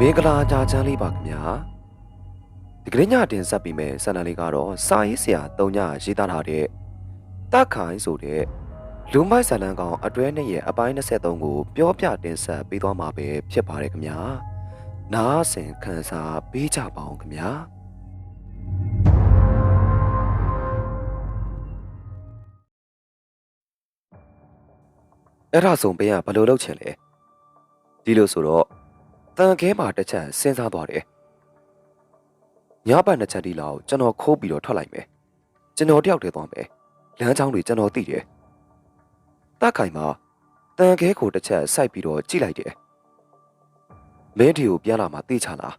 မင်္ဂလာကြာချမ်းလေးပါခင်ဗျာဒီကနေ့ညတင်ဆက်ပြီးမဲ့ဆန္ဒလေးကတော့စာရေးဆရာတုံညရေးသားထားတဲ့တက်ခိုင်ဆိုတဲ့လူမိုက်ဇာလန်ကောင်အတွဲနဲ့ရဲ့အပိုင်း23ကိုပြောပြတင်ဆက်ပေးသွားမှာပဲဖြစ်ပါတယ်ခင်ဗျာနားဆင်ခန်းစားပေးကြပါအောင်ခင်ဗျာ အဲ့ဒါဆိုဘယ်ကဘယ်လိုလုပ်ချင်လဲဒီလိုဆိုတော့တန်ခဲမှာတစ်ချက်စဉ်းစားသွားတယ်။ညဘက်နှစ်ချက်ဒီလောက်ကျွန်တော်ခိုးပြီးတော့ထွက်လိုက်မယ်။ကျွန်တော်တယောက်တည်းသွားမယ်။လမ်းကြောင်းတွေကျွန်တော်သိတယ်။တက်ခိုင်မှာတန်ခဲကိုတစ်ချက်စိုက်ပြီးတော့ကြည့်လိုက်တယ်။မင်းဒီကိုပြန်လာမှတေးချလား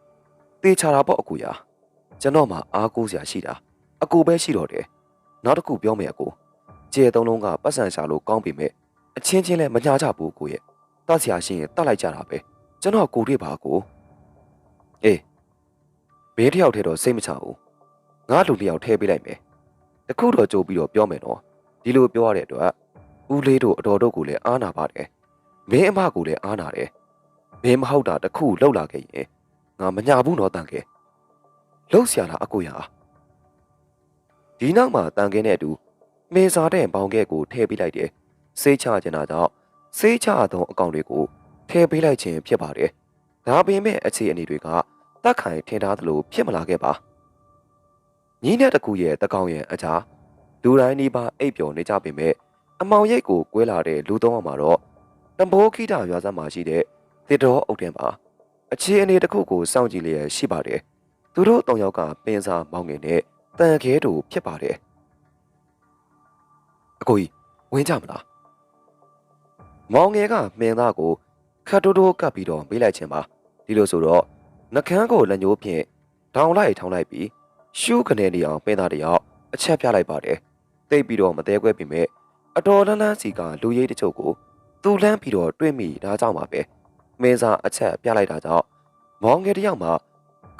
။တေးချတာပေါ့အကူရ။ကျွန်တော်မှအားကိုးစရာရှိတာ။အကူပဲရှိတော့တယ်။နောက်တစ်ခုပြောမယ်အကူ။ကျေသုံးလုံးကပတ်စံရှာလို့ကောင်းပြီမဲ့ အချင်းချင်းလည်းမညာကြဘူးကိုရဲ့။တတ်ဆရာရှိရင်တတ်လိုက်ကြတာပဲ။ကျွန်တော်ကိုတွေ့ပါကိုအေးဘေးတစ်ယောက်ထဲတော့စိတ်မချဘူးငါလူတစ်ယောက်ထဲပေးလိုက်မယ်တခုတော့ကြိုးပြီးတော့ပြောမယ်နော်ဒီလိုပြောရတဲ့အတွက်ဦးလေးတို့အတော်တို့ကိုလည်းအားနာပါတယ်မင်းအမကိုလည်းအားနာတယ်မင်းမဟုတ်တာတခုလောက်လာခဲ့ရင်ငါမညာဘူးနော်တန်ခဲလှုပ်ရှားတာအကိုရဒီနောက်မှာတန်ခဲနဲ့အတူမင်းစားတဲ့ဘောင်ကဲကိုထဲပေးလိုက်တယ် စိတ်ချကျင်တာကြောင့်စိတ်ချသောအကောင်တွေကိုထည့်ပေးလိုက်ခြင်းဖြစ်ပါတယ်။ဒါပေမဲ့အခြေအနေတွေကတက်ခိုင်ထင်ထားသလိုဖြစ်မလာခဲ့ပါ။ညီနဲ့တကူရဲ့တကောင်ရဲ့အကြားလူတိုင်းဒီပါအိပ်ပျော်နေကြပေမဲ့အမောင်ရိတ်ကိုကွဲလာတဲ့လူသုံးအောင်မှာတော့တံပိုးခိတာရွာစမ်းမှာရှိတဲ့တစ်တော်အုပ်တင်ပါအခြေအနေတစ်ခုကိုစောင့်ကြည့်လျက်ရှိပါတယ်။သူတို့တောင်ယောက်ကပင်စာမောင်းငင်နဲ့တန်ခဲတူဖြစ်ပါတယ်။အကိုကြီးဝင်ကြမလား။ မောင်ငယ်ကမင်းသားကိုခတ်တိုးတိုးကပ်ပြီးတော့မေးလိုက်ခြင်းပါဒီလိုဆိုတော့နှကန်းကိုလက်ညှိုးဖြင့်ထောင်လိုက်ထောင်လိုက်ပြီးရှူးကနေနေအောင်ပင်းသားတယောက်အချက်ပြလိုက်ပါတယ်တိတ်ပြီးတော့မသေးခွဲပြင်မဲ့အတော်လန်းလန်းစီကလူရိတ်တချို့ကိုသူ့လန်းပြီးတော့တွေးမိဒါကြောင့်ပါပဲမင်းစားအချက်ပြလိုက်တာကြောင့်မောင်ငယ်တယောက်မှ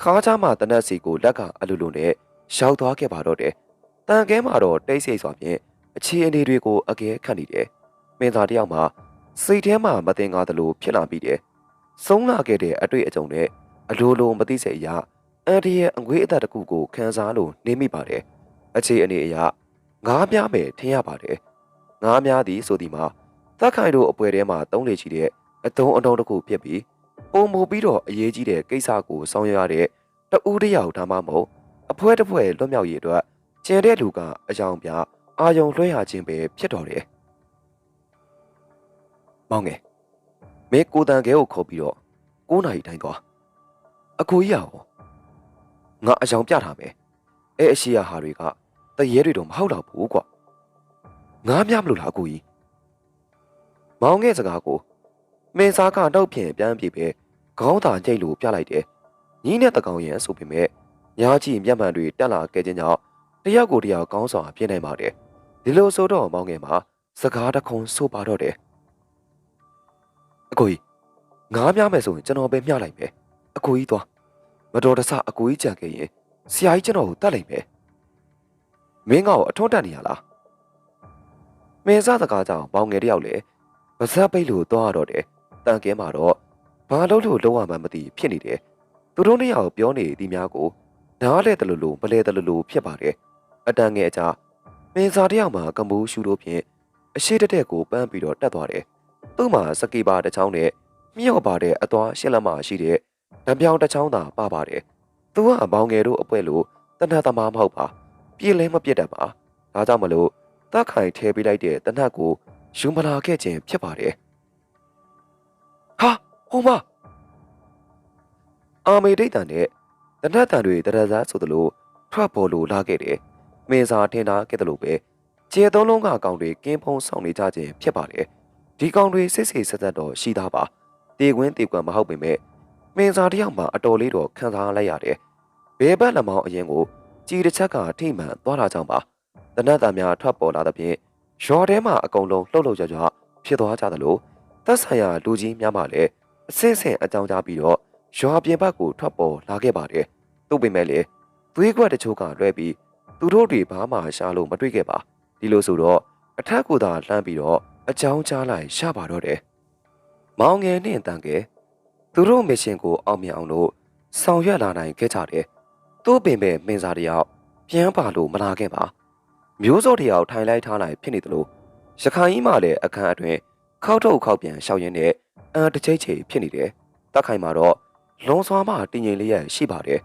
ခါးချားမှတနက်စီကိုလက်ကအလိုလိုနဲ့ရောက်သွားခဲ့ပါတော့တယ်တန်ကဲမှာတော့တိတ်ဆိတ်စွာဖြင့်အခြေအနေတွေကိုအကဲခတ်နေတယ်မင်းသားတယောက်မှ စိတ်ထဲမှာမတင်ကားသလိုဖြစ်လာပြီးတယ်။ဆုံးလာခဲ့တဲ့အတွေ့အကြုံနဲ့အလိုလိုမသိစေအရာအန်ဒီရဲ့အငွေးအသက်တစ်ခုကိုခံစားလို့နေမိပါတယ်။အခြေအနေအရငားပြားမယ်ထင်ရပါတယ်။ငားများသည်ဆိုဒီမှာသက်ခိုင်တို့အပွဲထဲမှာတုံးလေချီတဲ့အတုံးအတုံးတစ်ခုဖြစ်ပြီးပုံမူပြီးတော့အရေးကြီးတဲ့ကိစ္စကိုဆောင်ရွက်ရတဲ့တဦးတယောက်ဒါမှမဟုတ်အဖွဲတစ်ဖွဲလွတ်မြောက်ရေးအတွက်ကျန်တဲ့လူကအယောင်ပြအာယုံလွှဲရခြင်းပဲဖြစ်တော်တယ်။ မောင်ငယ်မင်းကိုတန်ခဲကိုခေါ်ပြီးတော့9နာရီတိုင်းသွားအကိုကြီးရအောင်ငါအယောင်ပြထားမယ်အဲအရှိရဟာတွေကတရေတွေတော့မဟုတ်တော့ဘူးကွာငါမြမလို့လားအကိုကြီးမောင်ငယ်စကားကိုမင်းစားကနှုတ်ဖြင့်ပြန်ပြေပဲခေါင်းသာကြိတ်လို့ပြလိုက်တယ်ညီးနဲ့တကောင်ရဲ့ဆိုပေမဲ့ညာကြီးမျက်မှန်တွေတက်လာခဲ့ခြင်းကြောင့်တယောက်ကိုတယောက်ကောင်းစွာပြင်းနိုင်ပါတယ်ဒီလိုဆိုတော့မောင်ငယ်မှာစကားတခုံဆိုပါတော့တယ် အကိုကြီးငားများမယ်ဆိုရင်ကျွန်တော်ပဲမျှလိုက်မယ်အကိုကြီးသွားမတော်တဆအကိုကြီးကြံခဲ့ရင်ဆရာကြီးကျွန်တော်ကိုတတ်လိုက်မယ်မင်းကောင်အထွန်းတက်နေရလားမင်းစားစကားကြောင့်ဘောင်ငယ်တယောက်လေဗဇက်ပိတ်လို့သွားရတော့တယ်တန်ကဲမှာတော့ဘာလို့လို့လုံးဝမှမသိဖြစ်နေတယ်သူတို့နှစ်ယောက်ပြောနေသည်များကိုနားလဲတယ်လို့လို့မလဲတယ်လို့လို့ဖြစ်ပါတယ်အတန်ငယ်အကြားမင်းစားတယောက်မှာကမူးရှူလို့ဖြင့်အရှိတက်တက်ကိုပန်းပြီးတော့တက်သွားတယ် သူ့မှာစကီပါတစ်ချောင်းနဲ့မြော့ပါတဲ့အသွားရှစ်လက်မရှိတဲ့ဓပြောင်တစ်ချောင်းသာပါပါတယ်။သူကအပေါင်းငယ်တို့အပွဲလို့တနတ်သမားမဟုတ်ပါ။ပြေးလဲမပြစ်တတ်ပါ။ဒါကြောင့်မလို့တက်ခိုင်ထဲပေးလိုက်တဲ့တနတ်ကိုယူမလာခဲ့ခြင်းဖြစ်ပါတယ်။ဟာဟိုမအာမေဒိတ်တန်နဲ့တနတ်တန်တွေတရဇာဆိုသလိုထွက်ပေါ်လို့လာခဲ့တယ်။မင်းစာထင်တာခဲ့တယ်လို့ပဲခြေသုံးလုံးကအကောင်တွေကင်းဖုံးဆောင်နေကြခြင်းဖြစ်ပါတယ်။ ဒီကောင်တွေစစ်စစ်ဆက်ဆက်တော့ရှိသားပါတေကွင်းတေကွမ်မဟုတ်ပေမဲ့မင်းစားတယောက်မှအတော်လေးတော့ခံစားလိုက်ရတယ်ဘဲဘက်လက်မောင်းအရင်ကိုကြည်တစ်ချက်ကထိမှန်သွားတာကြောင့်ပါတနတ်သားများထွက်ပေါ်လာသဖြင့်ရော်ထဲမှာအကုန်လုံးလှုပ်လှုပ်ကြွကြွဖြစ်သွားကြသလိုသက်ဆိုင်ရာလူကြီးများမှလည်းအဆင့်ဆင့်အကြောင်းကြားပြီးတော့ရွာပြင်ဘက်ကိုထွက်ပေါ်လာခဲ့ပါတယ်သူ့ပေမဲ့လေသူသွေးကွက်တချို့ကလွဲပြီးသူတို့တွေဘာမှရှာလို့မတွေ့ခဲ့ပါဒီလိုဆိုတော့အထက်ကိုသာလှမ်းပြီးတော့ အကြောင်းကြားလိုက်ရပါတော့တယ်မောင်ငယ်နဲ့တန်ကဲသူတို့မစ်ရှင်ကိုအောင်မြင်အောင်လို့ဆောင်ရွက်လာနိုင်ခဲ့ကြတယ်သူ့ပင်ပဲမင်းစားတယောက်ပြန်ပါလို့မလာခဲ့ပါမျိုးစောတယောက်ထိုင်လိုက်ထားလိုက်ဖြစ်နေတယ်လို့ရခိုင်ကြီးမှလည်းအခန်းအတွင်းခောက်ထုတ်ခောက်ပြန်ရှောက်ရင်းနဲ့အန်တစ်ချိတ်ချိဖြစ်နေတယ်တက်ခိုင်မှာတော့လွန်စွာမှတင်ငိမ်လေးရရှိပါတယ်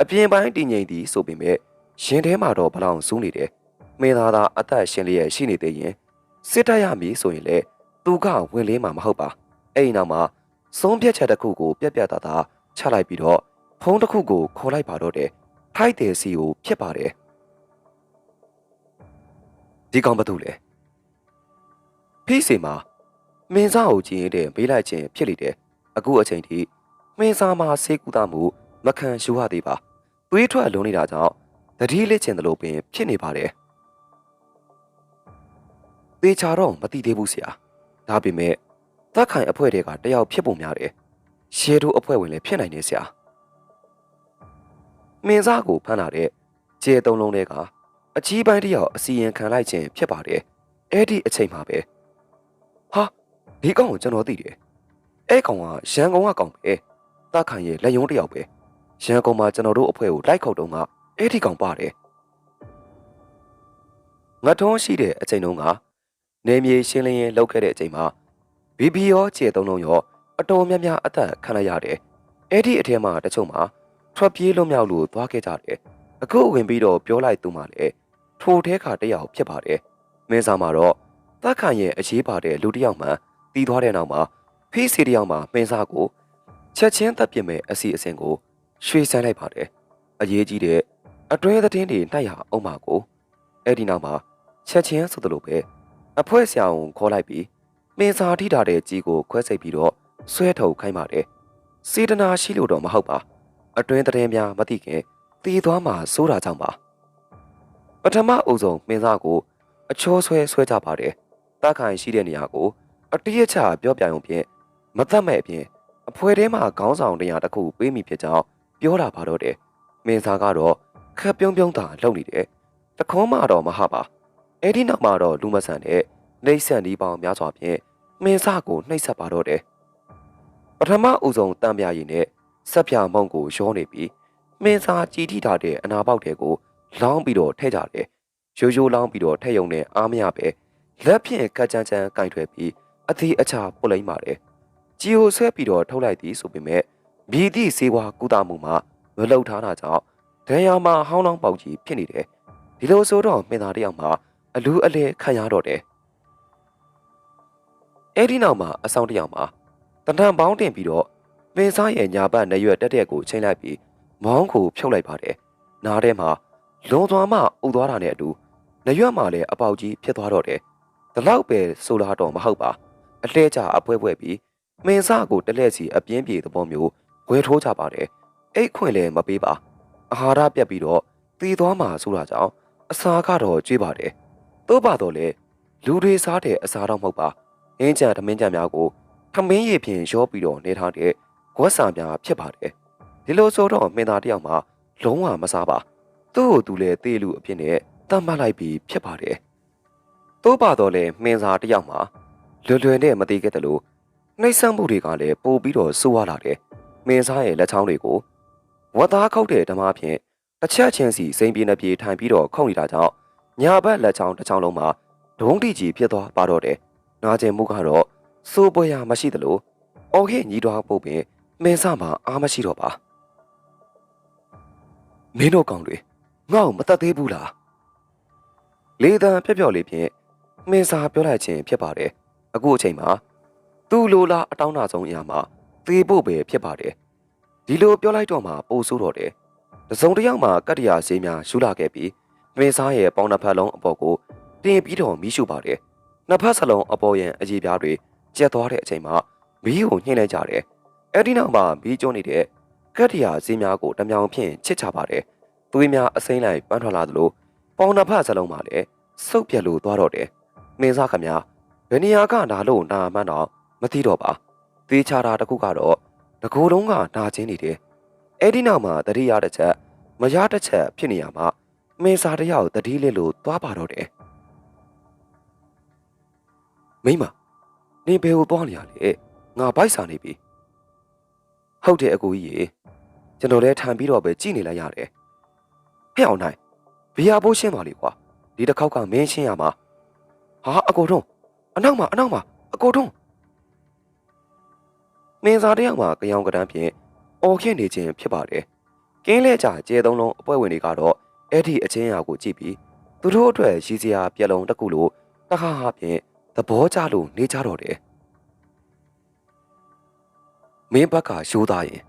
အပြင်ပိုင်းတင်ငိမ်သည်ဆိုပေမဲ့ရင်ထဲမှာတော့ဘလောင်စူးနေတယ်မင်းသားသာအသက်ရှင်လျက်ရှိနေသေးရင် စစ်တပ်ရမည်ဆိုရင်လေသူကဝင်လေးမှာမဟုတ်ပါအဲ့ဒီနောက်မှာဆုံးဖြတ်ချက်တစ်ခုကို ပြက်ပြက်သားသားချလိုက်ပြီးတော့ဖုန်းတစ်ခုကိုခေါ်လိုက်ပါတော့တယ်ထိုက်တယ်စီကိုဖြစ်ပါတယ်ဒီကောင်ဘာတူလဲဖိစီမှာမင်းစားကိုကြည့်ရင်တဲ့မေးလိုက်ခြင်းဖြစ်လေတယ်အခုအချိန်ထိမင်းစားမှာစေကူတာမှုမခံရှူရသေးပါသွေးထွက်လုံးနေတာကြောင့်တတိလေးချင်တယ်လို့ပင်ဖြစ်နေပါတယ် သေချာတော့မသိသေးဘူးဆရာဒါပေမဲ့တက်ခိုင်အဖွဲ့တွေကတယောက်ဖြစ်ပုံများတယ်ရှေတို့အဖွဲ့ဝင်လည်းဖြစ်နိုင်နေဆရာမင်းစားကိုဖမ်းလာတဲ့ခြေသုံးလုံးတွေကအကြီးပိုင်းတယောက်အစီရင်ခံလိုက်ခြင်းဖြစ်ပါတယ်အဲ့ဒီအချိန်မှာပဲဟာဒီကောင်ကိုကျွန်တော်သိတယ်အဲ့ကောင်ကရန်ကုန်ကကောင်ပဲတက်ခိုင်ရဲ့လက်ယုံတစ်ယောက်ပဲရန်ကုန်မှာကျွန်တော်တို့အဖွဲ့ကိုလိုက်ခုတ်တုံးကအဲ့ဒီကောင်ပါတယ်ငါထုံးရှိတဲ့အချိန်တုန်းက နေမြေရှင်းလင်းရေးလုပ်ခဲ့တဲ့အချိန်မှာဘီဘီရောခြေသုံးလုံးရောအတော်များများအသက်ခံလိုက်ရတယ်အဲ့ဒီအထက်မှာတချို့မှာထွက်ပြေးလွတ်မြောက်လို့သွားခဲ့ကြတယ်အခုဝင်ပြီးတော့ပြောလိုက်သူမှလည်းထိုထဲခါတယောက်ဖြစ်ပါတယ်မင်းစားမှာတော့တက်ခိုင်ရဲ့အရေးပါတဲ့လူတစ်ယောက်မှတီးသွားတဲ့နောက်မှာဖေးစီတစ်ယောက်မှမင်းစားကိုချက်ချင်းတပ်ပြစ်မဲ့အစီအစဉ်ကိုရွှေ့ဆိုင်လိုက်ပါတယ်အရေးကြီးတဲ့အတွဲသတင်းတွေနှိုက်ရအောင်ပါကိုအဲ့ဒီနောက်မှာချက်ချင်းဆိုသလိုပဲ အဖွဲ့ဆရာဝန်ခေါ်လိုက်ပြီးမင်းစာထိတာတဲ့ကြီးကိုခွဲစိတ်ပြီးတော့ဆွဲထုတ်ခိုင်းပါတယ်စေတနာရှိလို့တော့မဟုတ်ပါ အတွင်းသတင်းများမသိခင်တည်သွားမှာစိုးတာကြောင့်ပါပထမအုပ်ဆုံးမင်းသားကိုအချောဆွဲဆွဲကြပါတယ်တခိုင်ရှိတဲ့နေရာကို အတရချပြောပြရုံဖြင့်မသက်မဲ့အပြင်အဖွဲထဲမှာခေါင်းဆောင်တရားတစ်ခုပေးမိဖြစ်ကြောင်းပြောတာပါတော့တယ်မင်းသားကတော့ခက်ပြုံးပြုံးသာလှုပ်နေတယ်တခေါမှတော့မဟာပါ အဲ့ဒီနောက်မှာတော့လူမဆန်တဲ့နှိမ့်ဆက်ဒီပေါင်းများစွာဖြင့်မင်းစားကိုနှိမ့်ဆက်ပါတော့တယ်ပထမဦးဆုံးတံပြာရည်နဲ့ဆက်ပြမုံကိုရောနေပြီးမင်းစားကြည်ထိထားတဲ့အနာပေါက်တွေကိုလောင်းပြီးတော့ထဲကြတယ်ရိုးရိုးလောင်းပြီးတော့ထဲယုံနဲ့အားမရပဲလက်ဖြင့်ကကြမ်းကြမ်းကင်ထွယ်ပြီးအသေးအချာပုတ်လိုက်ပါတယ်ជីကိုဆွဲပြီးတော့ထုတ်လိုက်သည်ဆိုပေမဲ့မြည်သည့်စေဝါကုသမှုမှာမလှုပ်ထားတာကြောင့်ဒဏ်ရာမှာဟောင်းလောင်းပေါက်ကြီးဖြစ်နေတယ်ဒီလိုဆိုတော့မင်းသားတယောက်မှာ အလူအလဲခံရတော့တယ်အဲ့ဒီနောက်မှာအဆောင်တယောက်မှာတဏ္ဍပေါင်းတင်ပြီးတော့မင်းစားရဲ့ညာဘက်နရွက်တက်တက်ကိုချိန်လိုက်ပြီးမောင်းကိုဖြုတ်လိုက်ပါတယ်နားထဲမှာလွန်သွားမှအုပ်သွားတာနဲ့အတူနရွက်မှာလည်းအပေါက်ကြီးဖြစ်သွားတော့တယ်ဒီလောက်ပဲဆိုလာတော့မဟုတ်ပါအလှဲကြအပွဲပွဲပြီးမင်းစားကိုတလဲစီအပြင်းပြေသဘောမျိုးဝဲထိုးကြပါတယ်အိတ်ခွင့်လည်းမပေးပါအာဟာရပြတ်ပြီးတော့တီးသွားမှဆိုတာကြောင့်အစာကတော့ကျွေးပါတယ် သို့ပါတော့လေလူတွေစားတဲ့အစာတော့မဟုတ်ပါအင်းကြံသမင်းကြံများကိုထမင်းရည်ဖြင့်ရောပြီးတော့နေထားတဲ့ဝက်စာများဖြစ်ပါတယ်ဒီလိုဆိုတော့မင်းသားတယောက်မှလုံးဝမစားပါသူ့ကိုသူလည်းတေးလူအဖြစ်နဲ့တတ်မှတ်လိုက်ပြီးဖြစ်ပါတယ်သို့ပါတော့လေမင်းသားတယောက်မှလွယ်လွယ်နဲ့မသေးခဲ့တယ်လို့နှိမ့်ဆက်မှုတွေကလည်းပို့ပြီးတော့ဆိုးရလာတယ်မင်းသားရဲ့လက်ချောင်းတွေကိုဝတ်သားခောက်တဲ့ဓမ္မဖြင့်တစ်ချက်ချင်းစီစိမ့်ပြေးနေပြေးထိုင်ပြီးတော့ခုန်နေတာကြောင့် ညာဘက်လက်ချောင်းတစ်ချောင်းလုံးမှာဒုံးတိကြီးဖြစ်သွားပါတော့တယ်။နာကျင်မှုကတော့စိုးပွဲရမရှိသလိုအော်ခေညီတော်ပုတ်ပင်မင်းစမှာအားမရှိတော့ပါ။မင်းတို့ကောင်တွေငါ့ကိုမတတ်သေးဘူးလား။လေတံဖြက်ဖြော်လေးဖြင့်မင်းစာပြောလိုက်ခြင်းဖြစ်ပါတယ်။အခုအချိန်မှာသူ့လိုလားအတောင်းနာဆုံးအရာမှာသေဖို့ပဲဖြစ်ပါတယ်။ဒီလိုပြောလိုက်တော့မှပိုဆိုးတော့တယ်။တစုံတစ်ယောက်မှကတ္တရာဈေးများယူလာခဲ့ပြီး မင်းစားရဲ့ပေါင်းနှစ်ဖက်လုံးအပေါ်ကိုတင်ပြီးတော့မီးရှို့ပါတယ်။နှစ်ဖက်စလုံးအပေါ်ရန်အကြီးပြားတွေကျက်သွားတဲ့အချိန်မှာမီးကိုညှိလိုက်ကြတယ်။အဲဒီနောက်မှာမီးကျုံနေတဲ့ကတ္တရာဈေးများကိုတမြောင်ဖြင့်ချစ်ချပါတယ်။သွေးများအစိမ့်လိုက်ပန်းထွက်လာသလိုပေါင်းနှစ်ဖက်စလုံးမှာလည်းစုပ်ပြက်လို့သွားတော့တယ်။မင်းစားခမညာဘယ်နေရာကနာလို့နာမှန်းတော့မသိတော့ပါ။သေးချတာတခုကတော့တကူလုံးကနာချင်းနေတယ်။အဲဒီနောက်မှာတတိယတစ်ချက်မရတစ်ချက်ဖြစ်နေရမှာ မင်းစားတယောက်တတိလေးလို့သွားပါတော့တယ်မိမနေဘယ်ကိုသွားနေရလဲငါဘိုက်စာနေပြီဟုတ်တယ်အကိုကြီးရေကျွန်တော်လည်းထိုင်ပြီးတော့ပဲကြည့်နေလိုက်ရတယ်ဟဲ့အောင်နိုင်ဘီယာဘိုးရှင်းပါလေကွာဒီတစ်ခေါက်ကမင်းရှင်းရမှာဟာအကိုထုံးအနောက်မှာအနောက်မှာအကိုထုံးမင်းစားတယောက်မှာကြောင်ကတန်းဖြင့်အော်ခင်နေခြင်းဖြစ်ပါတယ်ကင်းလဲကြကျဲသုံးလုံးအပွဲဝင်တွေကတော့ အဲ့ဒီအချင်းအရာကိုကြည့်ပြီးသူတို့အတွက်ရည်စရာပြက်လုံးတစ်ခုလိုတခါဟာဖြင့်သဘောကျလို့နေကြတော့တယ်မင်းဘက်ကရှိုးသားရင်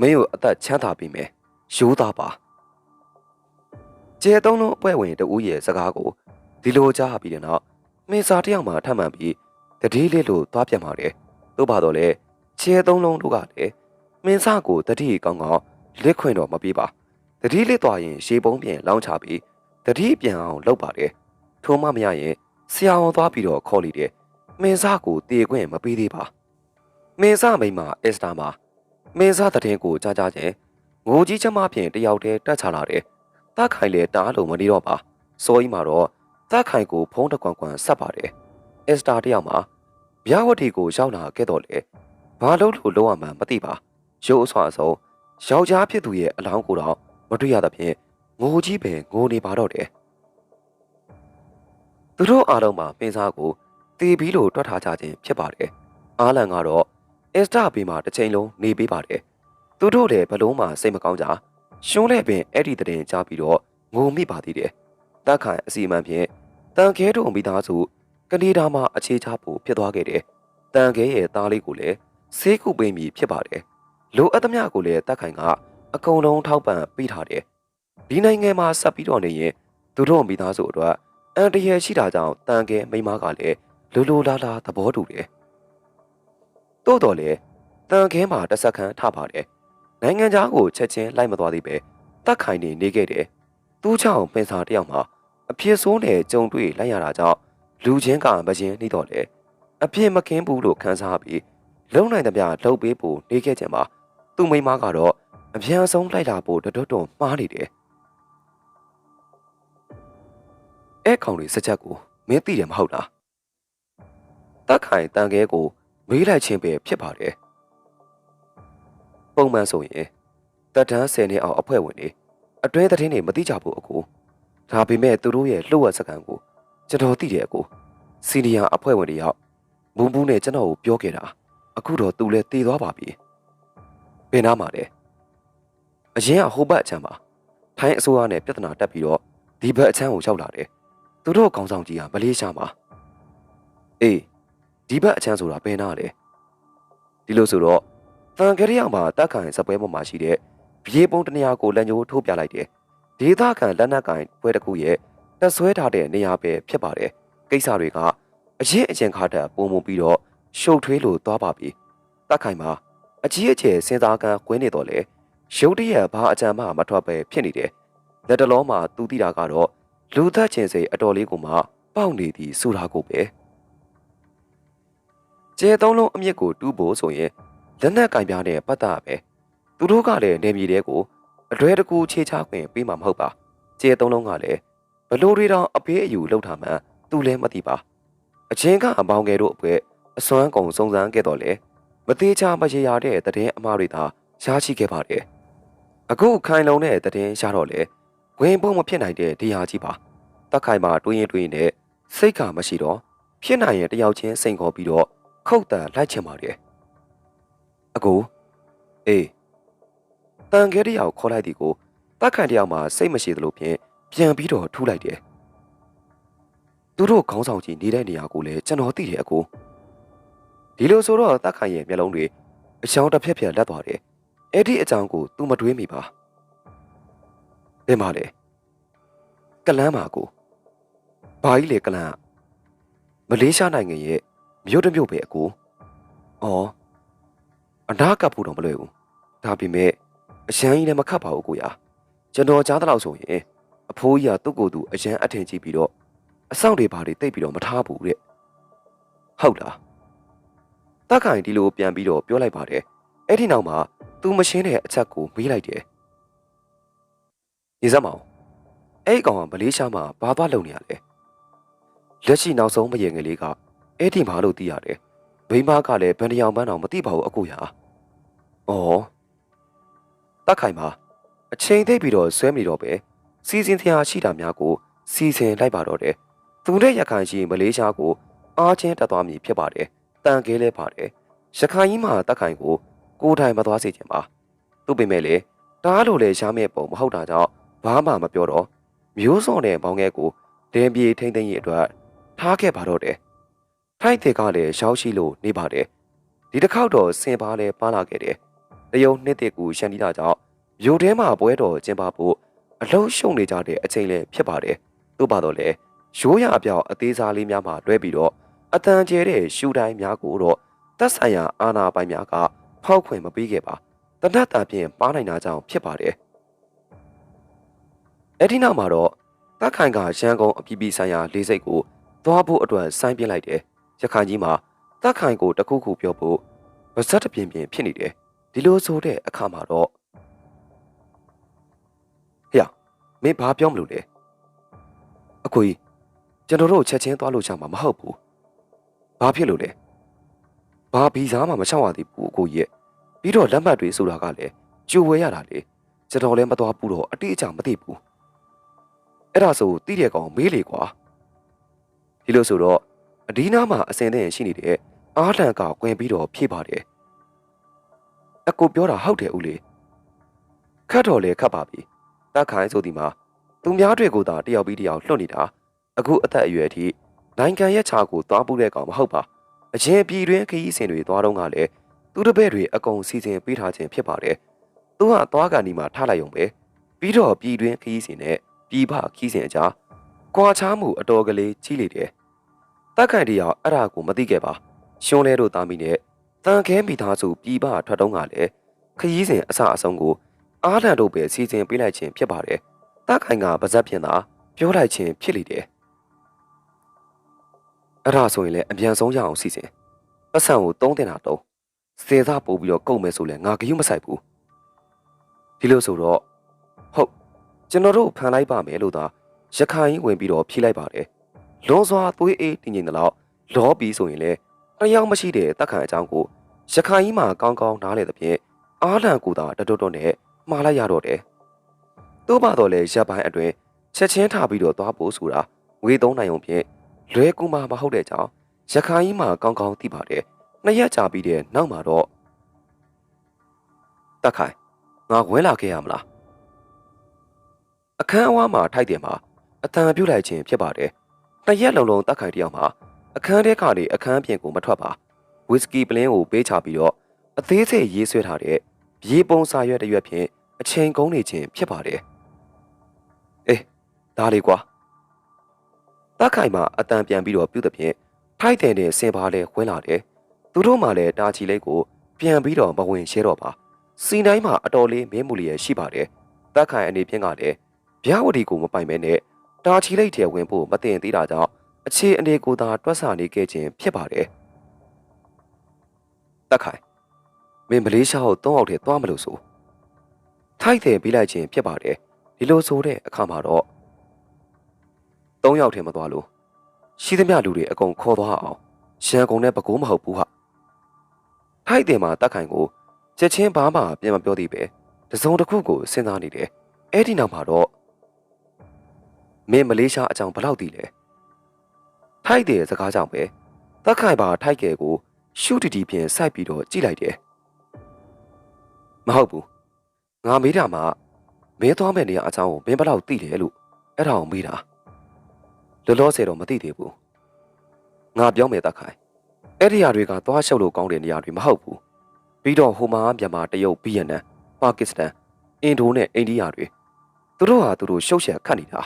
မင်းကိုအသက်ချမ်းသာပေးမယ်ရှိုးသားပါကျဲသုံးလုံးအပွဲဝင်တူရဲ့စကားကိုဒီလိုကြားပြီးတဲ့နောက်မင်းစာတယောက်မှထပ်မှန်ပြီးတတိလေးလိုသွားပြန်ပါတယ်တို့ပါတော့လေကျဲသုံးလုံးတို့ကလည်းမင်းစကိုတတိကောင်းကောင်းလက်ခွင်တော့မပြေးပါ တတိလေးသွားရင်ရှေးပုံးပြန်လောင်းချပြီးတတိပြန်အောင်လုပ်ပါတယ်ထိုမှမရရင်ဆရာဝန်သွားပြီးတော့ခေါ်လိတဲ့မင်းစကိုတေခွင့်မပေးသေးပါမင်းစမိမအက်စတာမှာမင်းစတဲ့တင်ကိုကြားကြားချင်းငိုကြီးချမဖြင့်တယောက်တည်းတက်ချလာတယ်တခိုင်လေတားလို့မနေတော့ပါစိုးကြီးမှာတော့တခိုင်ကိုဖုံးတကွန်ကွန်ဆက်ပါတယ်အက်စတာတယောက်မှာဗျာဝတီကိုရောက်လာခဲ့တော့လေဘာလို့လို့လုံးဝမှမသိပါရုပ်အဆွအဆုံးယောက်ျားဖြစ်သူရဲ့အလောင်းကိုတော့မ တွေ့ရသဖြင့်ငိုကြီးပင်ငိုနေပါတော့တယ်သူတို့အားလုံးမှာပင်စားကိုတီးပြီးလို့တွက်ထားကြခြင်းဖြစ်ပါတယ်အားလန်ကတော့အက်စတာဘေးမှာတစ်ချိန်လုံးနေပေးပါတယ်သူတို့လည်းဘလုံးမှစိတ်မကောင်းကြရှုံးလည်းပင်အဲ့ဒီတဲ့ကြားပြီးတော့ငိုမိပါသေးတယ်တက်ခိုင်အစီအမံဖြင့်တန်ခဲတို့မိသားစုကနေဒါမှာအခြေချဖို့ဖြစ်သွားခဲ့တယ်တန်ခဲရဲ့သားလေးကိုလည်းဆေးကုပေးမိဖြစ်ပါတယ်လိုအပ်သမျှကိုလည်းတက်ခိုင်က အကုန်လုံးထောက်ပံ့ပေးထားတယ်ဒီနိုင်ငံမှာဆက်ပြီးတော့နေရင်သူတို့မိသားစုအတွက်အန်တရယ်ရှိတာကြောင့်တန်ခဲမိန်းမကလည်းလိုလိုလားလားသဘောတူတယ်တိုးတော်လေတန်ခဲမှာတစ်ဆက်ခန်းထပါတယ်နိုင်ငံသားကိုချက်ချင်းလိုက်မသွားသေးပဲတက်ခိုင်နေနေခဲ့တယ်သူ့ချောင်းပင်စာတယောက်မှာအဖြစ်ဆိုးနဲ့ကြုံတွေ့လိုက်ရတာကြောင့်လူချင်းကမရင်နှိတော့လေအဖြစ်မကင်းဘူးလို့ခံစားပြီးလုံနိုင်သမျှလှုပ်ပေးဖို့နေခဲ့ကြမှာသူ့မိန်းမကတော့ အပြန်ဆုံးလိုက်လာဖို့တတွတ်တွန်မှားနေတယ်အဲ့ကောင်လေးစကြက်ကိုမင်းသိတယ်မဟုတ်လားတက်ခိုင်တန်ခဲကိုမေးလိုက်ခြင်းပဲဖြစ်ပါတယ်ပုံမှန်ဆိုရင်တက်တန်း10နှစ်အောင်အဖွဲ့ဝင်တွေအတွင်းသတင်းတွေမသိကြဘူးအကိုဒါပေမဲ့သူတို့ရဲ့လှုပ်ဝက်စကန်ကိုကျွန်တော်သိတယ်အကိုစီနီယာအဖွဲ့ဝင်တွေရောက်မူးဘူးနဲ့ကျွန်တော်ကိုပြောခဲ့တာအခုတော့သူလည်းတည်သွားပါပြီဘယ်နာမှာလဲ အရင်ကဟိုဘက်အချမ်းပါထိုင်းအစိုးရနဲ့ပြဿနာတက်ပြီးတော့ဒီဘက်အချမ်းကိုရောက်လာတယ်သူတို့ခေါင်းဆောင်ကြီးကမလေးရှားမှာအေးဒီဘက်အချမ်းဆိုတာဘယ်နာလဲဒီလိုဆိုတော့တန်ကရိယာမှာတက်ခိုင်စပွဲပေါ်မှာရှိတဲ့ပြေးပုံးတနေရာကိုလက်ညှိုးထိုးပြလိုက်တယ်ဒေသခံလက်နက်ကင်ပွဲတစ်ခုရဲ့တက်ဆွဲထားတဲ့နေရာပဲဖြစ်ပါတယ်ကိစ္စတွေကအရင်အရင်ခါတက်ပုံမှုပြီးတော့ရှုပ်ထွေးလို့သွားပါပြီတက်ခိုင်မှာအကြီးအကျယ်စဉ်းစားကန်းကွင်းနေတော့လေ ရုတ်တရက်ဘာအကြံမှမထွက်ပဲဖြစ်နေတယ်လက်တလုံးမှာသူတိတာကတော့လူသက်ချင်းစိတ်အတော်လေးကိုမှပေါက်နေသည်ဆိုတာကိုပဲကျဲသုံးလုံးအမြင့်ကိုတူးဖို့ဆိုရင်လက်နက်ကင်ပြားနဲ့ပတ်သက်ပဲသူတို့ကလည်းနေပြည်တော်ကိုအလွဲတကူခြေချခွင့်ပေးမှာမဟုတ်ပါကျဲသုံးလုံးကလည်းဘလို့တွေတော့အဖေးအယူလောက်ထားမှန်းသူလည်းမသိပါအချင်းကအပေါင်းငယ်တို့အပွဲအစွမ်းကုန်စုံစမ်းခဲ့တော့လေမသေးချာမရေရတဲ့တည်င်းအမားတွေသာ ရရှိခဲ့ပါတယ်အခုခိုင်လုံတဲ့တည်င်းရတော့လေဝင်ဖို့မဖြစ်နိုင်တဲ့တရားကြီးပါတက်ခိုင်မှာတွေးရင်တွေးရင်နဲ့စိတ်ကမရှိတော့ဖြစ်နိုင်ရင်တယောက်ချင်းစိန်ခေါ်ပြီးတော့ခုတ်တန်လိုက်ချင်ပါတယ်အကိုအေးတန်ခဲတယောက်ခေါ်လိုက်သည်ကိုတက်ခန့်တယောက်မှစိတ်မရှိသလိုဖြင့်ပြန်ပြီးတော့ထူးလိုက်တယ်သူတို့ခေါင်းဆောင်ကြီးနေတဲ့နေရာကိုလည်းကျွန်တော်သိတယ်အကိုဒီလိုဆိုတော့တက်ခန့်ရဲ့မျက်လုံးတွေအချောင်းတစ်ဖြက်ဖြက်လက်သွားတယ် အဲ့ဒီအကြောင်းကို तू မတွေးမိပါဘယ်မှာလဲကလန်းပါကိုဘာကြီးလေကလန်းမလေးရှားနိုင်ငံရဲ့မြို့တစ်မြို့ပဲအကိုအော်အနာကပ်ဖို့တော့မလွယ်ဘူးဒါပေမဲ့အရန်ကြီးလည်းမခတ်ပါဘူးကိုရာကျွန်တော်ကြားတဲ့လောက်ဆိုရင်အဖိုးကြီးကသူ့ကိုယ်သူအရန်အထင်ကြီးပြီးတော့အဆောင်တွေဘာတွေတိတ်ပြီးတော့မထားဘူးတဲ့ဟုတ်လားတက်ခိုင်ဒီလိုပြန်ပြီးတော့ပြောလိုက်ပါတယ်အဲ့ဒီနောက်မှာ သူမရှင်းတဲ့အချက်ကိုမေးလိုက်တယ်နေစမ်းမအောင်အဲ့ဒီကောင်ကမလေးရှားမှာဘာသွားလုပ်နေရလဲလက်ရှိနောက်ဆုံးမရေငယ်လေးကအဲ့ဒီမှာလို့သိရတယ်မိန်းမကလည်းဘယ်နှယောင်ပန်းအောင်မသိပါဘူးအကိုရာဩတက်ခိုင်ပါအချိန်သိပ်ပြီးတော့ဆွဲမနေတော့ပဲစီစဉ်တရားရှိတာများကိုစီစဉ်လိုက်ပါတော့တယ်သူနဲ့ရခိုင်ရှိမလေးရှားကိုအားချင်းတက်သွားမည်ဖြစ်ပါတယ်တန်ကဲလဲပါတယ်ရခိုင်ကြီးမှာတက်ခိုင်ကို ကိုယ်တိုင်မသွားစေချင်ပါသူ့ပေမဲ့လေတားလို့လေရှားမဲ့ပုံမဟုတ်တာကြောင့်ဘာမှမပြောတော့မျိုးစော်နဲ့မောင်ငယ်ကိုဒင်းပြေထိမ့်သိမ့်ရဲ့အတွက်ထားခဲ့ပါတော့တယ်ထိုက်တဲ့ကလည်းရှောက်ရှိလို့နေပါတယ်ဒီတစ်ခေါက်တော့စင်ပါလဲပါလာခဲ့တယ်တယုံနှစ်တဲ့ကူရှန်တီတာကြောင့်မြို့ထဲမှာပွဲတော်ကျင်းပဖို့အလုံးရှုံနေကြတဲ့အချိန်လည်းဖြစ်ပါတယ်သို့ပါတော့လေရိုးရအပြောက်အသေးစားလေးများမှလွဲပြီးတော့အတန်ကျဲတဲ့ရှူတိုင်းများကိုတော့သက်ဆိုင်ရာအာဏာပိုင်များက ဖောက်ခွင့်မပေးခဲ့ပါတနတ်တာဖြင့်ပါနိုင်တာကြောင့်ဖြစ်ပါတယ်အဲ့ဒီနောက်မှာတော့တက်ခိုင်ကရန်ကုန်အပြည်ပြည်ဆိုင်ရာလေးစိတ်ကိုသွားဖို့အတွက်စိုင်းပြလိုက်တယ်ရခိုင်ကြီးမှာတက်ခိုင်ကိုတခုခုပြောဖို့ဗဇက်တပြင်းပြင်းဖြစ်နေတယ်ဒီလိုဆိုတဲ့အခါမှာတော့ဟေ့မင်းဘာပြောမလို့လဲအခွေကျွန်တော်တို့ချက်ချင်းသွားလို့ချမှာမဟုတ်ဘူးဘာဖြစ်လို့လဲ ဘာဗီဇာမှမချောက်ရသေးဘူးအကိုကြီးရဲ့ပြီးတော့လက်မှတ်တွေဆိုတာကလည်းကြိုဝဲရတာလေကျွန်တော်လည်းမသွားဘူးတော့အတိအကျမသိဘူးအဲ့ဒါဆိုတိတဲ့ကောင်မေးလေကွာဒီလိုဆိုတော့အဒီနာမှာအစင်တဲ့ရှိနေတဲ့အားလန်ကကွင်ပြီးတော့ဖြေပါတယ်အကိုပြောတာဟုတ်တယ်ဦးလေးခတ်တော်လေခတ်ပါပြီတက်ခိုင်းဆိုဒီမှာသူများတွေကိုသာတယောက်ပြီးတယောက်လွှတ်နေတာအခုအသက်အရွယ်အထိနိုင်ငံရဲ့ခြာကိုသွားပူးတဲ့ကောင်မဟုတ်ပါ အရင်ပြည်တွင်းခရီးစဉ်တွေသွားတော့ကလည်းသူတပည့်တွေအကုန်စီစဉ်ပေးထားခြင်းဖြစ်ပါတယ်သူကသွားကန်ဒီမှာထားလိုက်ုံပဲပြီးတော့ပြည်တွင်းခရီးစဉ်နဲ့ပြည်ပခရီးစဉ်အကြားကွာခြားမှုအတော်ကလေးကြီးလေတယ်တက်ခိုင်တယောက်အဲ့ဒါကိုမသိခဲ့ပါရှွန်းလဲတို့သားမိနဲ့တန်ခဲမိသားစုပြည်ပထွက်တော့ကလည်းခရီးစဉ်အစအဆုံးကိုအားလန်တို့ပဲစီစဉ်ပေးလိုက်ခြင်းဖြစ်ပါတယ်တက်ခိုင်ကပါဇက်ပြင်သာပြောလိုက်ခြင်းဖြစ်လေတယ် အဲ့ဒါဆိုရင်လည်းအမြန်ဆုံးရအောင်စီစဉ်ပတ်စံကိုတုံးတင်တာတုံးစေစားပို့ပြီးတော့ကုန်မယ်ဆိုလဲငါဂယုမဆိုင်ဘူးဒီလိုဆိုတော့ဟုတ်ကျွန်တော်တို့ဖန်လိုက်ပါမယ်လို့သာရခိုင်ဝင်ပြီးတော့ဖြေးလိုက်ပါတယ်လွန်စွာသွေးအေးတင်းငိမ့်တဲ့လောက်လောပြီးဆိုရင်လေတယောက်မရှိတဲ့တက်ခံအကြောင်းကိုရခိုင်ကြီးမှာကောင်းကောင်းနားလေတဲ့ဖြင့်အားလန်ကိုသာတတွတ်တွတ်နဲ့မှားလိုက်ရတော့တယ်သို့ပါတော့လေရပ်ပိုင်းအတွင်းချက်ချင်းထားပြီးတော့သွားဖို့ဆိုတာဝေသုံးနိုင်ုံဖြင့် လွဲကူမှာမဟုတ်တဲ့ကြောင့်ရခိုင်ကြီးမှာကောင်းကောင်းသိပါတယ်နှစ်ရက်ကြာပြီးတဲ့နောက်မှာတော့တက်ခိုင်ငါဝင်လာခဲ့ရမလားအခန်းအဝါမှာထိုက်တယ်မှာအတန်ပြုတ်လိုက်ခြင်းဖြစ်ပါတယ်နှစ်ရက်လုံးလုံးတက်ခိုင်တယောက်မှာအခန်းထဲကနေအခန်းပြင်ကိုမထွက်ပါဝီစကီပလင်းကိုပေးချပြီးတော့အသေးစိတ်ရေးဆွဲထားတဲ့ရေပုံစာရွက်တစ်ရွက်ဖြင့်အချိန်ကုန်နေခြင်းဖြစ်ပါတယ်အေးဒါလေးကွာ တက်ခိုင်မှာအတန်ပြန်ပြီးတော့ပြုတ်တဲ့ဖြင့်ထိုက်တယ်နဲ့စင်ပါလဲဝင်လာတယ်သူတို့မှလည်းတာချီလေးကိုပြန်ပြီးတော့မဝင်ရှဲတော့ပါစီတိုင်းမှာအတော်လေးမင်းမူလျက်ရှိပါတယ်တက်ခိုင်အနေဖြင့်ကလည်းဗျာဝတီကိုမပိုင်မဲနဲ့တာချီလိတ်ထဲဝင်ဖို့မတင်သေးတာကြောင့်အခြေအနေကိုသာတွက်ဆနေခဲ့ခြင်းဖြစ်ပါတယ်တက်ခိုင်မင်းမလေးရှားကိုသုံးအောင်ထဲသွားမလို့ဆိုထိုက်တယ်ပြီးလိုက်ခြင်းဖြစ်ပါတယ်ဒီလိုဆိုတဲ့အခါမှာတော့ သုံးယောက်ထဲမသွားလို့ရှိသမျှလူတွေအကုန်ခေါ်သွားအောင်ရန်ကုန်နဲ့ပကိုးမဟုတ်ဘူးဟာထိုက်တယ်မှာတက်ခိုင်ကိုချက်ချင်းဘာမှပြန်မပြောသေးပဲတစုံတစ်ခုကိုစဉ်းစားနေတယ်အဲ့ဒီနောက်မှာတော့မင်းမလေးရှားအကြောင်းဘလောက်တည်လဲထိုက်တယ်စကားကြောင့်ပဲတက်ခိုင်ပါထိုက်ကဲကို ရှုတီတီဖြင့်စိုက်ပြီးတော့ကြည့်လိုက်တယ်မဟုတ်ဘူးငါမေးတာမှမင်းသွားမဲ့နေရာအကြောင်းကိုမင်းဘလောက်သိတယ်လို့အဲ့ဒါကိုမေးတာ လောလောဆယ်တော့မသိသေးဘူးငါပြောမယ်တက်ခိုင်အဲ့ဒီနေရာတွေကသွားရှုပ်လို့ကောင်းတဲ့နေရာတွေမဟုတ်ဘူးပြီးတော့ဟိုမှာမြန်မာတရုတ်ဗီယက်နမ်ပါကစ္စတန်အင်ဒိုနဲ့အိန္ဒိယတွေသူတို့ဟာသူတို့ရှုပ်ရှက်ခတ်နေတာ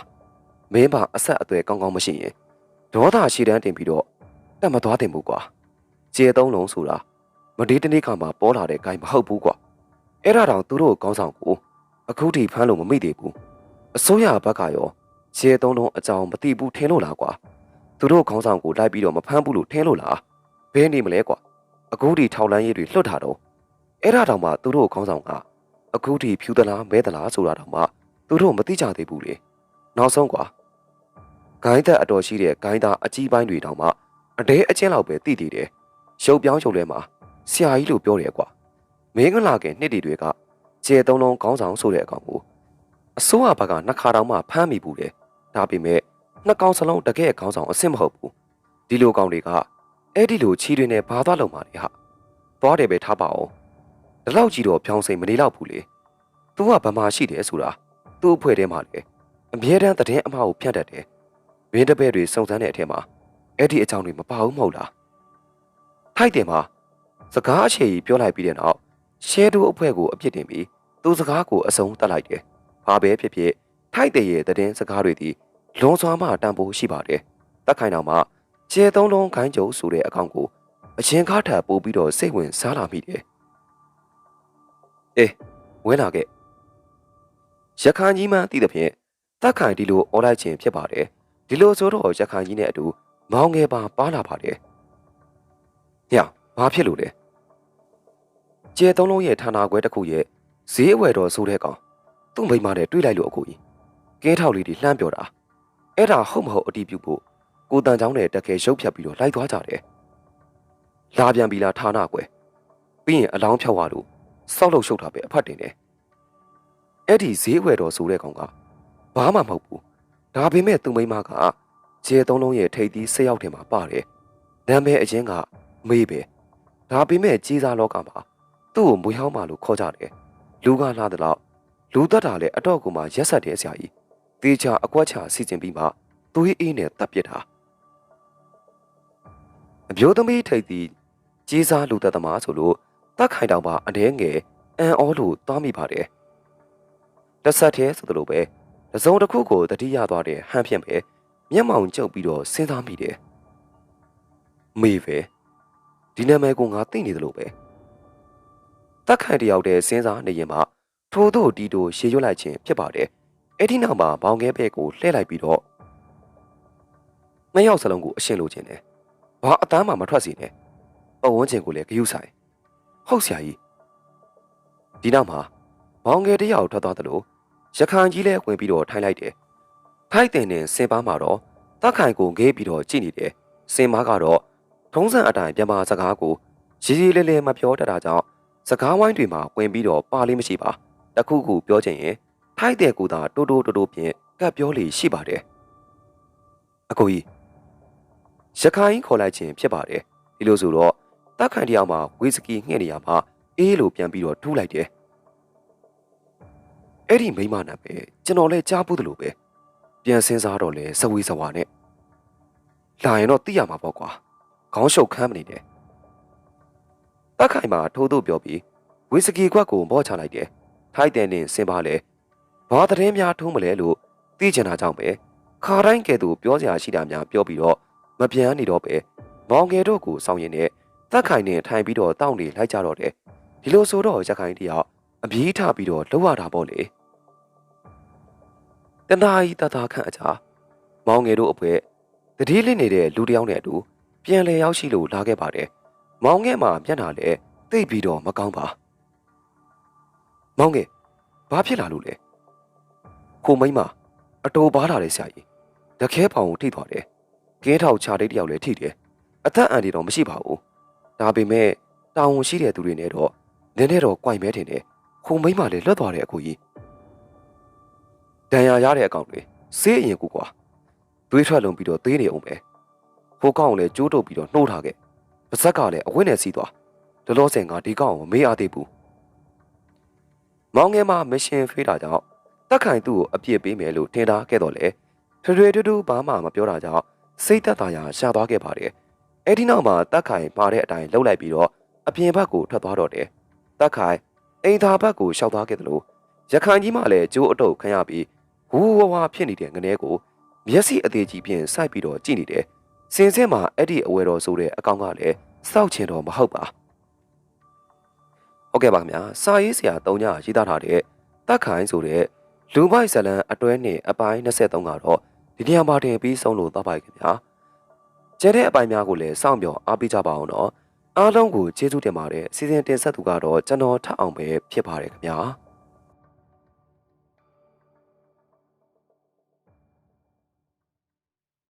မင်းပါအဆက်အသွယ်ကောင်းကောင်းမရှိရင်ဒေါသရှိတန်းတင်ပြီးတော့တက်မသွားတင်ဘူးကွာကျေသုံးလုံးဆိုတာမဒီတနေ့ကမှပေါ်လာတဲ့ဂိုင်းမဟုတ်ဘူးကွာအဲ့ဒါတောင်သူတို့ကောင်းဆောင်ကိုအခုထိဖမ်းလို့မမိသေးဘူးအစိုးရဘက်ကရော ကျေသုံးလုံးအကြောင်းမသိဘူးထင်လို့လားကွာသူတို့ခေါင်းဆောင်ကိုလိုက်ပြီးတော့မဖမ်းဘူးလို့ထင်လို့လားဘယ်နေမလဲကွာအခုထိထောက်လန်းရေးတွေလွတ်တာတော့အဲ့ဒါတောင်မှသူတို့ခေါင်းဆောင်ကအခုထိဖြူသလားမဲသလားဆိုတာတောင်မှသူတို့မသိကြသေးဘူးလေနောက်ဆုံးကွာဂိုင်းသက်အတော်ရှိတဲ့ဂိုင်းသားအကြီးပိုင်းတွေတောင်မှအတဲအချင်းလောက်ပဲသိသေးတယ်ရုပ်ပြောင်းရုပ်လဲမှာဆရာကြီးလို့ပြောတယ်ကွာမင်းကလာခင်နှစ်တီတွေကကျေသုံးလုံးခေါင်းဆောင်ဆိုတဲ့အကောင်ကိုအစိုးရဘက်ကနှစ်ခါတောင်မှဖမ်းမိဘူးတယ် ဒါပေမဲ့နှစ်ကောင်စလုံးတကယ်ခေါင်းဆောင်အစ်စ်မဟုတ်ဘူးဒီလိုကောင်တွေကအဲ့ဒီလိုချီတွေနဲ့ဘာသွားလုံးပါလဲဟာသွားတယ်ပဲထားပါအောင်ဒီလောက်ကြီးတော့ဖြောင်းစိမ်မနေတော့ဘူးလေ तू ကဗမာရှိတယ်ဆိုတာသူ့အဖွဲ့ထဲမှာလေအမြဲတမ်းသတင်းအမှားကိုဖြန့်တတ်တယ်မင်းတပည့်တွေစုံစမ်းတဲ့အထက်မှာအဲ့ဒီအကြောင်းတွေမပါဘူးမဟုတ်လားထိုက်တယ်မှာစကားအခြေကြီးပြောလိုက်ပြီးတဲ့နောက်ရှဲတူအဖွဲ့ကိုအပြစ်တင်ပြီးသူစကားကိုအဆုံးတတ်လိုက်တယ်ဘာပဲဖြစ်ဖြစ်ထိုက်တယ်ရဲ့သတင်းစကားတွေဒီ လွန်စွာမှတန်ဖိုးရှိပါတယ်တက်ခိုင်တော်မှာကျဲသုံးလုံးခိုင်းကြုံဆိုတဲ့အကောင်ကိုအချင်းကားထပ်ပို့ပြီးတော့စိတ်ဝင်စားလာမိတယ်အေးဝင်လာခဲ့ရခိုင်ကြီးမှသိတဲ့ဖြင့်တက်ခိုင်ဒီလိုအော်လိုက်ခြင်းဖြစ်ပါတယ်ဒီလိုဆိုတော့ရခိုင်ကြီးနဲ့အတူမောင်ငယ်ပါပါလာပါတယ်ညဘာဖြစ်လို့လဲကျဲသုံးလုံးရဲ့ဌာနခွဲတစ်ခုရဲ့ဈေးအဝယ်တော်ဆိုတဲ့ကောင်သူ့မိမနဲ့တွေ့လိုက်လို့အကူကြီးကဲထောက်လေးတွေလှမ်းပြောတာ အဲ့ဒါဟုတ်မဟုတ်အတီးပြုတ်ဖို့ကိုတန်ချောင်းနဲ့တကယ်ရုပ်ဖြတ်ပြီးတော့လိုက်သွားကြတယ်လာပြန်ပြီလားဌာနကွယ်ပြီးရင်အလောင်းဖြောက်သွားလို့စောက်လို့ရှုပ်တာပဲအဖတ်တင်တယ်အဲ့ဒီဈေးဝယ်တော်ဆိုတဲ့ကောင်ကဘာမှမဟုတ်ဘူးဒါပေမဲ့သူ့မိမကခြေသုံးလုံးရဲ့ထိပ်သီးဆက်ရောက်တယ်မှာပါတယ်နာမည်အရင်ကမေးပဲဒါပေမဲ့ကြီးစားလောကမှာသူ့ကိုမွေဟောင်းမလို့ခေါ်ကြတယ်လူကလာတဲ့လောက်လူသက်တာလည်းအတော့ကူမှရက်ဆက်တယ်ဆရာကြီး တေချာအကွက်ချာစီစဉ်ပြီးမှသွေးအေးနဲ့တပ်ပစ်တာအမျိုးသမီးထိပ်သီးကြီးစားလူသက်သမားဆိုလို့တက်ခိုင်တောင်ပါအတဲငယ်အန်အောလို့သွားမိပါတယ်တစ်ဆက်တည်းဆိုသလိုပဲတစုံတစ်ခုကိုတတိယသွားတဲ့ဟန်ဖြင့်ပဲမျက်မှောင်ကျုပ်ပြီးတော့စဉ်းစားမိတယ်မေပဲဒီနာမည်ကိုငါသိနေသလိုပဲတက်ခိုင်တယောက်တည်းစဉ်းစားနေရင်မှထို့တို့တီတို့ရှေရွတ်လိုက်ခြင်းဖြစ်ပါတယ် အဲ့ဒီနောက်မှာဘောင်ငဲဘက်ကိုလှည့်လိုက်ပြီးတော့နှစ်ယောက်စလုံးကိုအရှင်းလိုခြင်းတယ်ဘာအတန်းမှမထွက်စီနဲ့ပတ်ဝန်းကျင်ကိုလည်းဂယုဆိုင်ဟုတ်ဆရာကြီးဒီနောက်မှာဘောင်ငယ်တယောက်ထွက်သွားသလိုရခိုင်ကြီးလည်းဝင်ပြီးတော့ထိုင်လိုက်တယ်ထိုက်တင်နဲ့စင်ပါမှာတော့တက်ခိုင်ကိုငေးပြီးတော့ကြည့်နေတယ်စင်မားကတော့ထုံးစံအတိုင်းပြန်ပါစကားကိုရီရီလေးလေးမပြောတတ်တာကြောင့်စကားဝိုင်းတွေမှာဝင်ပြီးတော့ပါလေးမရှိပါတခုခုပြောချင်ရင် ထိုက်တဲ့ကူသာတိုးတိုးတိုးတိုးဖြင့်ကပ်ပြောလေရှိပါတယ်အကိုကြီးရခိုင်ခေါ်လိုက်ခြင်းဖြစ်ပါတယ်ဒီလိုဆိုတော့တက်ခိုင်တယောက်မှာဝီစကီငှဲ့နေရမှာအေးလို့ပြန်ပြီးတော့ထူးလိုက်တယ်အဲ့ဒီမိမနာပဲကျွန်တော်လည်းကြားဘူးသလိုပဲပြန်စင်းစားတော့လဲစဝေးစဝါနဲ့လာရင်တော့သိရမှာပေါ့ကွာခေါင်းရှုပ်ခမ်းမနေနဲ့တက်ခိုင်မှာထိုးထိုးပြောပြီးဝီစကီခွက်ကိုမော့ချလိုက်တယ်ထိုက်တဲ့နဲ့စင်ပါလေ ဘာသတင်းများထုံးမလဲလို့သိချင်တာကြောင့်ပဲခါတိုင်းကဲ့သို့ပြောစရာရှိတာများပြောပြီးတော့မပြန်နေတော့ပဲမောင်ငယ်တို့ကိုစောင့်ရင်နဲ့တက်ခိုင်နဲ့ထိုင်ပြီးတော့တောင်းနေလိုက်ကြတော့တယ်ဒီလိုဆိုတော့ရခိုင်တယောက်အပြေးထပြီးတော့လှုပ်ရတာပေါ့လေတနာဤတသာခန့်အကြာမောင်ငယ်တို့အဖွဲတတိလစ်နေတဲ့လူတယောက်နဲ့အတူပြန်လဲရောက်ရှိလို့လာခဲ့ပါတယ်မောင်ငယ်မှာမျက်နှာလဲသိပ်ပြီးတော့မကောင်းပါမောင်ငယ်ဘာဖြစ်လာလို့လဲ ခိုမိမ့်မအတိုးပါလာတယ်ဆရာကြီးတခဲပေါင်ကိုထိသွားတယ်ကင်းထောက်ချာတိတ်တယောက်လည်းထိတယ်အသက်အန္တရာယ်တော့မရှိပါဘူးဒါပေမဲ့တာဝန်ရှိတဲ့သူတွေနဲ့တော့နည်းနည်းတော့ကြွိုင်မဲထင်တယ်ခိုမိမ့်မလည်းလွတ်သွားတယ်အကိုကြီးဒဏ်ရာရတဲ့အကောင်တွေဆေးအရင်ကူကွာတွေးထွက်လုံပြီးတော့သေးနေအောင်ပဲခိုးကောင်လည်းကျိုးတုပ်ပြီးတော့နှိုးထားခဲ့ပါဇက်ကလည်းအဝိနဲ့စီးသွားဒလောဆင်ကဒီကောင်ကိုမေးအားသေးဘူးမောင်ငယ်မှာမရှင်ဖေးတာကြောင့် တက်ခိုင်သူ့ကိုအပြစ်ပေးမယ်လို့ထင်ထားခဲ့တော့လေထွေထွေတူတူဘာမှမပြောတာကြောင့်စိတ်သက်သာရာရှာသွားခဲ့ပါတယ်အဲ့ဒီနောက်မှာတက်ခိုင်ပါတဲ့အတိုင်းလှုပ်လိုက်ပြီးတော့အပြင်ဘက်ကိုထွက်သွားတော့တယ်တက်ခိုင်အိမ်သာဘက်ကိုရှောက်သွားခဲ့တယ်လို့ရခိုင်ကြီးမှလည်းကျိုးအတုပ်ခံရပြီးဝူဝဝဖြစ်နေတဲ့ငနေကိုမျက်စိအသေးကြီးဖြင့်စိုက်ပြီးတော့ကြည့်နေတယ်စင်စင်မှာအဲ့ဒီအဝဲတော်ဆိုတဲ့အကောင်ကလည်းစောက်ချင်တော့မဟုတ်ပါဟုတ်ကဲ့ပါခင်ဗျာစာရေးဆရာ၃ညရေးသားထားတဲ့တက်ခိုင်ဆိုတဲ့ လူမိုက်ဇလန်အတွဲနဲ့အပိုင်း23ကတော့ဒီနေရာမှာတင်ပြီးဆုံးလို့သွားပါခင်ဗျာကျန်တဲ့အပိုင်းများကိုလည်းစောင့်မျှော်အားပေးကြပါအောင်နော်အားလုံးကိုကျေးဇူးတင်ပါတယ်စီစဉ်တင်ဆက်သူကတော့ကျွန်တော်ထအောင်ပဲဖြစ်ပါတယ်ခင်ဗျာ